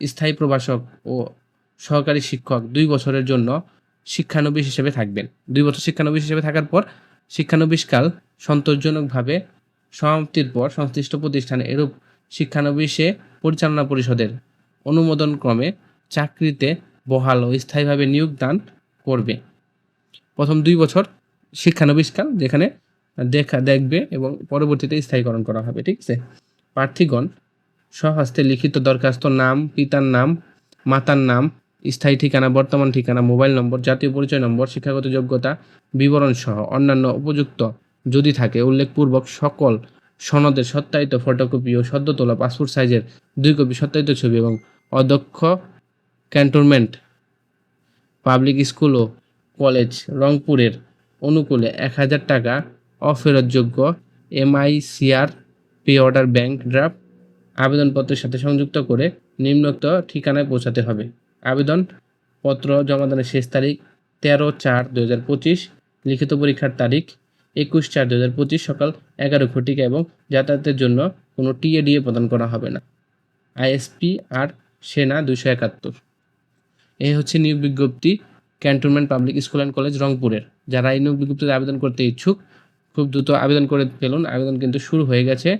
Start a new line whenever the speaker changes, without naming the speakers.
স্থায়ী প্রভাষক ও সহকারী শিক্ষক দুই বছরের জন্য শিক্ষানবিশ হিসেবে থাকবেন। দুই বছর শিক্ষানবিশ হিসেবে থাকার পর শিক্ষানবিশকাল সন্তোষজনকভাবে সমাপ্তির পর সংশ্লিষ্ট প্রতিষ্ঠানে এরূপ শিক্ষানবিশে পরিচালনা পরিষদের অনুমোদন ক্রমে চাকরিতে বহাল ও স্থায়ীভাবে নিয়োগ দান করবে। প্রথম দুই বছর শিক্ষানবিশকাল যেখানে দেখা, দেখবে এবং পরবর্তীতে স্থায়ীকরণ করা হবে, ঠিক আছে? প্রার্থীগণ স্বহস্তে লিখিত দরখাস্ত নাম, পিতার নাম, মাতার নাম, স্থায়ী ঠিকানা, বর্তমান ঠিকানা, মোবাইল নম্বর, জাতীয় পরিচয় নম্বর, শিক্ষাগত যোগ্যতা, বিবরণ সহ অন্যান্য উপযুক্ত যদি থাকে উল্লেখপূর্বক সকল সনদের সত্যায়িত ফটোকপি ও সদ্য তোলা পাসপোর্ট সাইজের দুই কপি সত্যায়িত ছবি এবং অধ্যক্ষ ক্যান্টনমেন্ট পাবলিক স্কুল ও কলেজ রংপুরের অনুকূলে এক হাজার টাকা অফেরতযোগ্য MICR pay order bank draft আবেদনপত্রের সাথে সংযুক্ত করে নিম্নোক্ত ঠিকানায় পৌঁছাতে হবে। আবেদন পত্র জমাদানের শেষ তারিখ তেরো চার দু হাজার পঁচিশ, লিখিত পরীক্ষার তারিখ একুশ চার দু হাজার পঁচিশ সকাল এগারো ঘটিকা এবং যাতায়াতের জন্য কোনো টিএডিএ প্রদান করা হবে না। আইএসপি আর সেনা দুশো একাত্তর। এই হচ্ছে নিয়োগ বিজ্ঞপ্তি cantonment public school and college রংপুরের। যারা এই নিয়োগ বিজ্ঞপ্তিতে আবেদন করতে ইচ্ছুক, খুব দ্রুত আবেদন করে ফেলুন। আবেদন কিন্তু শুরু হয়ে গেছে।